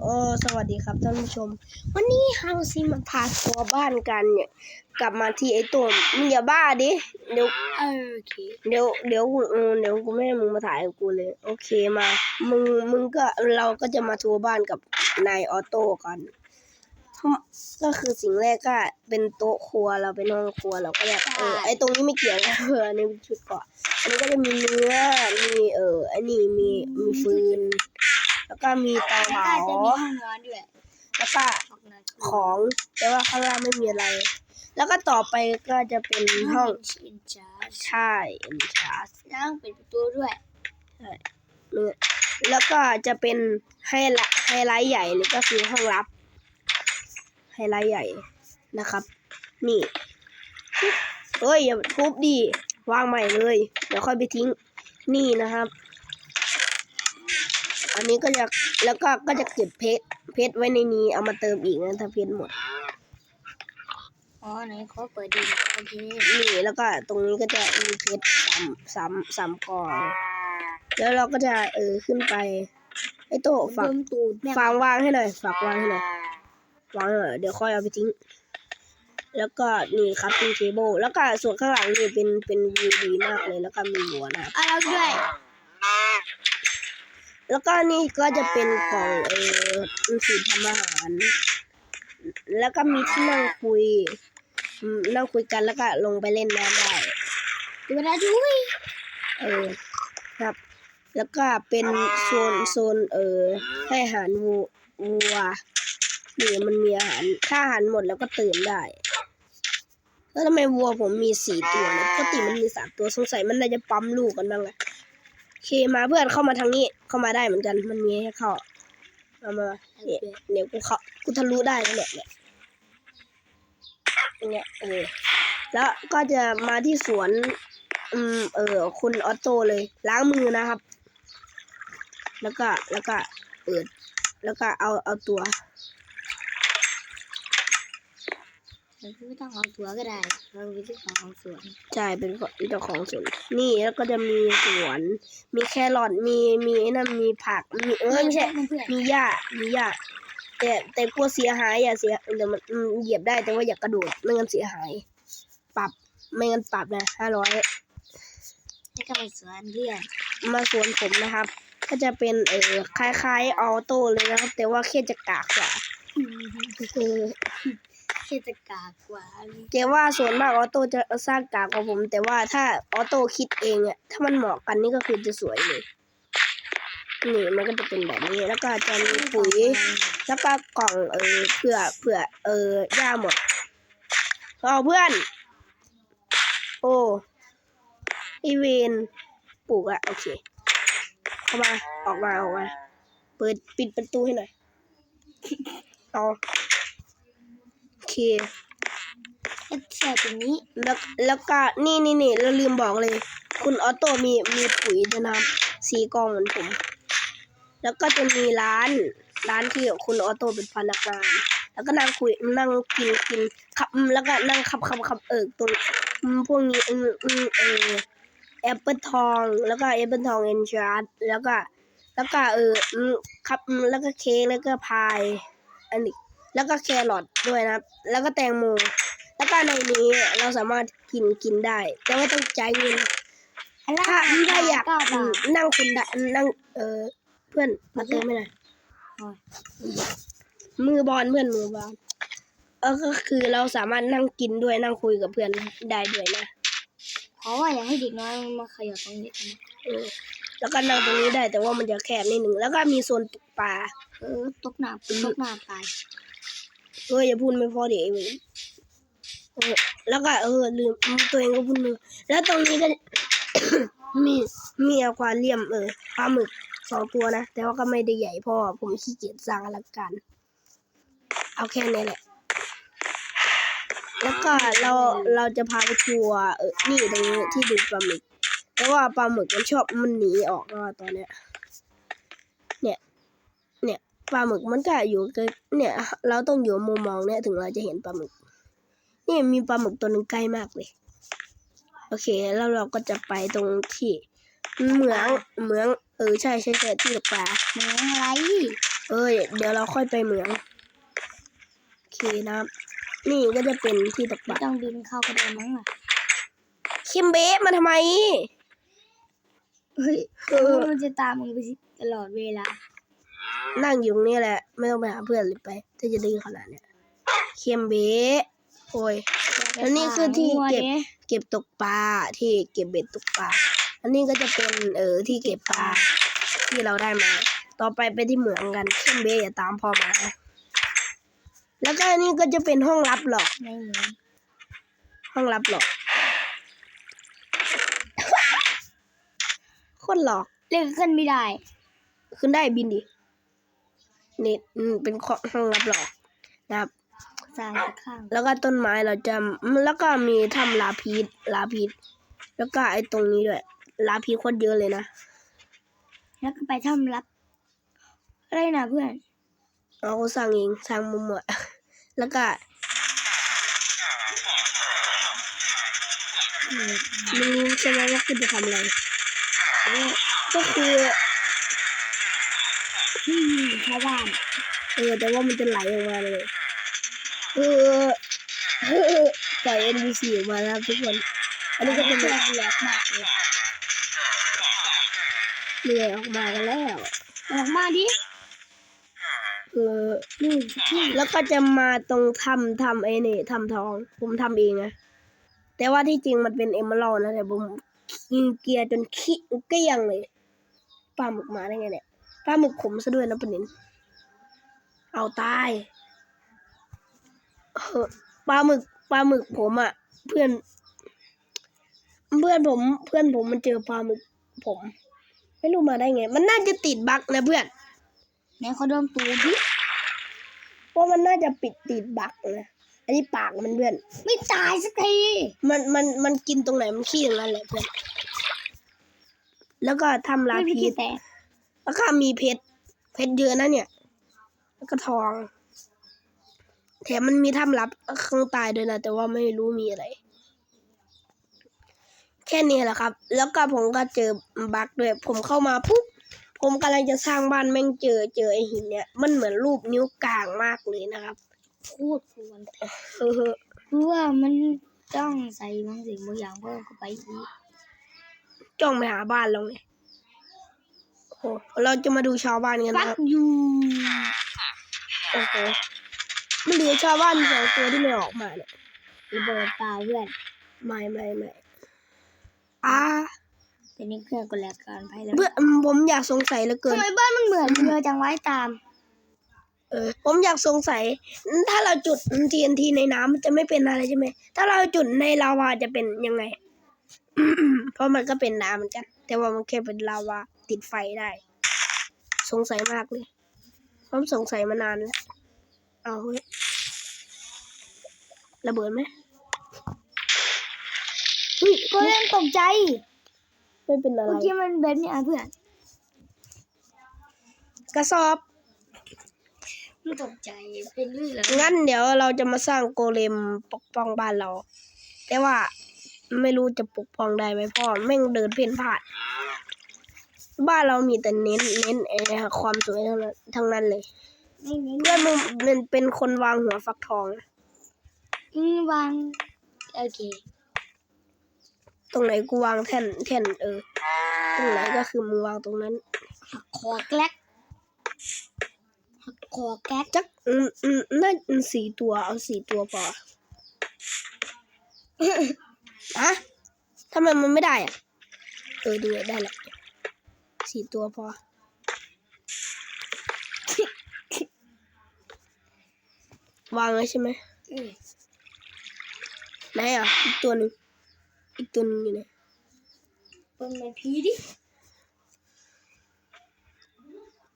โอ้สวัสดีครับท่านผู้ชม วันนี้เฮาซิมาพาทัวร์บ้านกันเนี่ย กลับมาที่ไอ้ตัวมึงอย่าบ้าดิเดี๋ยวเออโอเคเดี๋ยวเดี๋ยวกูเออเดี๋ยวกูไม่ให้มึงมาถ่ายกับกูเลย โอเคมามึงมึงก็เราก็จะมาทัวร์บ้านกับนายออโต้กันก็คือสิ่งแรกก็เป็นโต๊ะครัวเราเป็นห้องครัวเราก็แบบเออไอ้ตรงนี้ไม่เกี่ยวนะเอออันนี้เป็นชุดเกาะอันนี้ก็จะมีเนื้อมีเอออันนี้มีมีฟืน แล้วก็มีเตาแล้วเผาก็จะมีห้องนอนด้วยแล้วก็ห้องนอนของแต่ว่าข้างล่างไม่มีอะไร แล้วก็ต่อไปก็จะเป็นห้องชินจาร์ใช่เอ็นชาร์แล้วเป็นประตูด้วยแล้วก็จะเป็นไฮไลท์ไฮไลท์ใหญ่เลยก็คือห้องลับไฮไลท์ใหญ่นะครับ นี่เอ้ยอย่าทุบดิวางใหม่เลย เดี๋ยวค่อยไปทิ้ง นี่นะครับ อันนี้ก็จะแล้วก็ก็จะเก็บเพชรเพชรไว้ในนี้เอามาเติมอีกนะถ้าเพชรหมดอ๋อไหนขอเปิดดูหน่อยโอเคนี่แล้วก็ตรงนี้ก็จะมีเพชรสามสามสามกองแล้วเราก็จะเออขึ้นไปไอ้โต๊ะฝากเบิ่มตูดแม่ฝากวางให้หน่อยฝากวางให้หน่อยวางให้หน่อยเดี๋ยวค่อยเอาไปทิ้ง แล้วก็นี่ครับเป็นเทเบิลแล้วก็ส่วนข้างหลังนี่เป็นเป็นวิวดีมากเลยแล้วก็มีหัวนะครับอะเราด้วย แล้วก็นี่ก็จะเป็นกล่องเออสูตรทำอาหาร แล้วก็มีที่นั่งคุยอืมนั่งคุยกันแล้วก็ลงไปเล่นน้ำได้ดูนะด้วยเออครับ แล้วก็เป็นโซนโซนเออให้อาหารวัววัวนี่มันมีอาหารถ้าอาหารหมดแล้วก็ตื่นได้แล้วทำไมวัวผมมีสี่ตัวเนี่ยปกติมันมีสามตัวสงสัยมันน่าจะปั๊มลูกกันบ้างแหละโอ เคมาเพื่อนเข้ามาทางนี้ เข้ามาได้เหมือนกัน มันมีให้เข้ามามาเนี่ยเดี๋ยวกูเข้ากูทะลุได้แล้วเนี่ยเนี่ยเนี่ยเออแล้วก็จะมาที่สวน อืม เออ คุณออโต้เลย ล้างมือนะครับ แล้วก็แล้วก็เปิด แล้วก็เอาเอาตัว เราไม่ต้องเอาตัวก็ได้เราเป็นเจ้าของสวนใช่เป็นเจ้าของสวนนี่แล้วก็จะมีสวน มีแครอทมีมีไอ้นั่นมีผักมีเออไม่ใช่เพื่อนมีหญ้ามีหญ้าแต่แต่กลัวเสียหายอย่าเสียเดี๋ยวมันอืมเหยียบได้แต่ว่าอย่ากระโดดไม่งั้นเสียหาย ปรับไม่งั้นปรับนะห้าร้อยๆให้กับไปสวนเรียนมาสวนผมนะครับ ก็จะเป็นเออคล้ายๆออโต้เลยนะครับ แต่ว่าแค่จะกากกว่า เออแค่จะกากกว่าแต่ว่าส่วนมากออโต้จะสร้างกากกว่าผม แต่ว่าถ้าออโต้คิดเองอะถ้ามันเหมาะกันนี่ก็คือจะสวยเลยนี่มันก็จะเป็นแบบนี้แล้วก็จะมีปุ๋ยแล้วก็กล่องเออเผื่อเผื่อเออย่าหมดเอาเพื่อน โอ้อีเวนปลูกอะโอเคเข้ามาออกมาออกมาเปิดปิดประตูให้หน่อยเอาโอ เคแค่ตรงนี้ แล้วแล้วก็นี่นี่นี่เราลืมบอกเลย คุณออโต้มีมีปุ๋ยจะนำสีกองเหมือนผม แล้วก็จะมีร้านร้านที่คุณออโต้เป็นพนักงานแล้วก็นั่งคุยนั่งกินกินขับแล้วก็นั่งขับขับขับเอิกตรงพวกนี้อืมอืมเออแอปเปิลทองแล้วก็แอปเปิลทองเอนชาร์ดแล้วก็ แล้วก็เออครับแล้วก็เค้กแล้วก็พาย อันนี้ แล้วก็แครอทด้วยนะครับ แล้วก็แตงโม แล้วก็ในนี้เราสามารถกินกินได้ แต่ว่าต้องจ่ายเงินถ้าถ้าอยากก็อืบามนั่งคุณดะนั่งเออเพื่อนมาเติมไม่หน่อยมือบอลเพื่อนมือบอลเออก็คือเราสามารถนั่งกินด้วยนั่งคุยกับเพื่อนได้ด้วยนะเพราะว่าอยากให้เด็กน้อยมาขยับตรงนี้นะแล้วก็นั่งตรงนี้ได้แต่ว่ามันจะแคบนิดหนึ่งแล้วก็มีโซนตกปลาเออตกน้ำตกน้ำตาย เอออย่าพูดไม่พอเดี๋ยวไอ้เว้ยเออแล้วก็เออลืมตัวเองก็พูดมือแล้วตรงนี้ก็ มีมีอควาเรียมเออปลาหมึกสองตัวนะ แต่ว่าก็ไม่ได้ใหญ่พอผมขี้เกียจสร้างอลังการเอาแค่นี้แหละ แล้วก็เราเราจะพาไปทัวร์เออนี่ตรงนี้ที่ดูปลาหมึกแต่ว่าปลาหมึกมันชอบมันหนีออกแล้วอะตอนเนี้ยเนี่ยเนี่ย ปลาหมึกมันก็อยู่ใกล้เนี่ย เราต้องอยู่มุมมองเนี่ยถึงเราจะเห็นปลาหมึก นี่มีปลาหมึกตัวหนึงใกล้มากเลย โอเค แล้วเราก็จะไปตรงที่เหมืองเหมือง เออใช่ใช่ใช่ที่ตกปลาเหมืองอะไร เอเอ้ยเดี๋ยวเราค่อยไปเหมืองโอเคนะครับนี่ก็จะเป็นที่ตกปไม่ลาต้องบินเข้าก็ได้มั้งอะคิมเบะมาทำไมเฮ้ยเออมันจะตามมึงไปสิตลอดเวลา นั่งอยู่ตรงนี้แหละ ไม่ต้องไปหาเพื่อนเลยไป ถ้าจะดื้อขนาดเนี้ยคิมเบะโอ้ยแล้วนี่คือที่เก็บเก็บตกปลาที่เก็บเบ็ดตกปลาอันนี้ก็จะเป็นเออที่เก็บปลาที่เราได้มา ต่อไปไปที่เหมืองกันเข้มเบย์อย่าตามพ่อมานะแล้วก็อันนี้ก็จะเป็นห้องลับหรอกในเหมืองห้องลับหรอกโคนหลอกเล่นขึ้นไม่ได้ ขึ้นได้บินดิ นี่อืมเป็นห้องลับหรอกนะครับสร้างข้างแล้วก็ต้นไม้เราจะแล้วก็มีถ้ำลาพีดลาพีดแล้วก็ไอ้ตรงนี้ด้วยลาพีดโคตรเยอะเลยนะแล้วก็ไปถ้ำลับอะไรนะเพื่อนเราก็สร้างเองสร้างมุมหมดแล้วก็อืมไม่รู้ใช่ไหมว่าคุณจะทำอะไรก็คือ อืมชาวบ้านเออ แต่ว่ามันจะไหลออกมาเลยเออเออปล่อย NPC ออกมาแล้วทุกคน อันนี้ก็เป็นแบอบนแหลกมากเลยเหนื่อยออกมากันแล้ว ออกมาดิเออนี่แล้วก็จะมาตรงทำทำไอ้นี่ทำทอง ผมทำเองนะแต่ว่าที่จริงมันเป็นเอมเมอรัลนะแต่ผมกินเกียร์จนขี้เกลี้ยงเลยปลาหมึกมาได้ไงเนี่ย ปลาหมึกขมซะด้วยนะประเด็นเอาตายเออปลาหมึกปลาหมึกผมอะเพื่อน เพื่อนผมเพื่อนผมมันเจอปลาหมึกผม ไม่รู้มาได้ไง มันน่าจะติดบั๊กนะเพื่อนไหนเขาโดนตูดิเพราะมันน่าจะปิดติดบั๊กนะอันนี้ปากมันเพื่อน ไม่ตายสักทีมันมันมันกินตรงไหนมันขี้ตรงนั้นแหละเพื่อนแล้วก็ทำลาไม่มีพีที่ชแตก แล้วก็มีเพชร เพชรเยอะนะเนี่ย แล้วก็ทอง แถมมันมีถ้ำลับข้างใต้ด้วยนะ แต่ว่าไม่รู้มีอะไร แค่นี้แหละครับ แล้วก็ผมก็เจอบั๊กด้วย ผมเข้ามาปุ๊บ ผมกำลังจะสร้างบ้านแม่งเจอเจอไอหินเนี่ย มันเหมือนรูปนิ้วกลางมากเลยนะครับโคตรควรเออคือว่ามันต้องใส่บางสิ่งบางอย่างเพิ่มเข้าไปอีกจ้องไปหาบ้านเราไง โอ้โหเราจะมาดูชาวบ้านกันฟันะกครับยูโอ้โหมันเหลือชาวบ้านสองตัวที่ไม่ออกมาเนี่ยระเบิดตาเพื่อนไม่ไม่ไม่อ่าแต่นี่เพื่อนก็แลกกันไปแล้วเพื่อนผมอยากสงสัยเหลือเกินทำไมบ้านมันเหมือนเรือจังไว้ตาม เออ ผมอยากสงสัย ถ้าเราจุด TNT ในน้ำมันจะไม่เป็นอะไรใช่ไหม ถ้าเราจุดในลาวาจะเป็นยังไง เพราะมันก็เป็นน้ำเหมือนกัน แต่ว่ามันแค่เป็นลาวา ติดไฟได้ สงสัยมากเลยผมสงสัยมานานแล้ว เอาเฮ้ยระเบิดไหมเฮ้ยก็เล่นตกใจ ไม่เป็นอะไรเมื่อกี้มันแบบนี้อะเพื่อนกระสอบมันตกใจเป็นเรื่องแล้วงั้นเดี๋ยวเราจะมาสร้างโกเลมปกป้องบ้านเรา แต่ว่าไม่รู้จะปกป้องได้ไหมเพ่อแม่งเดินเพ่นพ่าน บ้านเรามีแต่เน้นเน้นไอ้ความสวยทั้งนั้นทั้งนั้นเลยไม่เน้นเพื่อนมึงมันเป็นคนวางหัวฟักทองนะอืมวางโอเค ตรงไหนกูวางแท่นแท่นเออ ตรงไหนก็คือมึงวางตรงนั้นหักคอแกลกหักคอแก๊กจักอืมอืมน่าสี่ตัวเอาสี่ตัวพออะทำไมมันไม่ได้อะ เออดูได้แหละ สี่ตัวพอ วางเลยใช่ไหมอืมไหนอะ อีกตัวหนึ่งอีกตัวหนึงอยู่ไหนเป็นไงพีดิ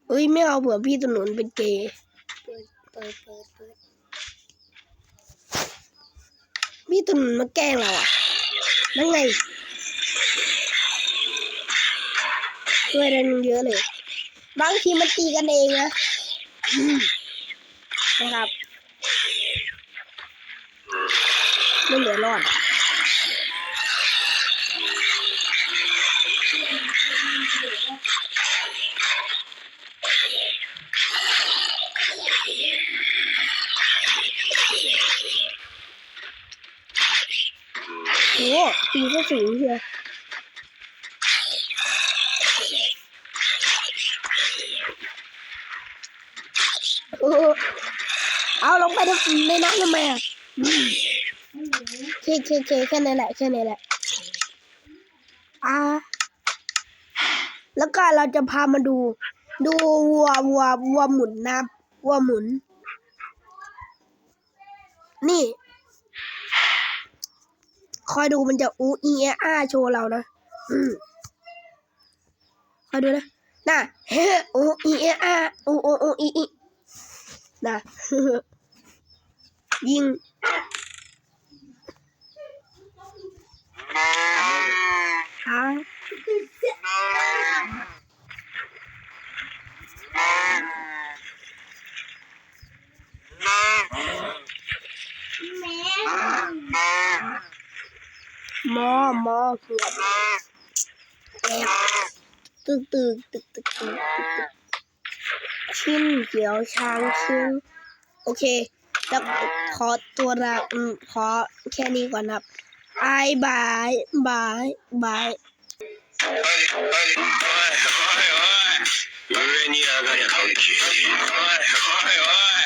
เอ้ยไม่เอาเผื่อพี่ถนนเป็นเกย์เปิดเปิดเปิดเปิดพี่ถนนมาแกล้งเราอะนั่นไง ช่วยได้นเยอะเลย บางทีมันตีกันเองนะนะครับไม่เหลือรอดโอ้ตีก็สูงเชียว เอาลงไปในน้ำทำไมอะเคเคเคแค่นั้นแหละแค่นั้นแหละอ่าแล้วก็เราจะพามาดู ดูวัววัววัวหมุนนะวัวหมุน นี่ คอยดูมันจะอูอีเออาโชว์เรานะอืมคอยดูนะน่ะเฮ้อูอีเออาอูอูอูอีอี น่ะยิงหามอมอเกือบแอบตึกตึกตึกตึกตึกตึกตึก ชิ้นเขียวช้างชิ้นโอเค แล้วขอตัวละอืมขอแค่นี้ก่อนครับไอบายบายบาย おいおいおいおい上に上がりゃ関係ねえおいおいおい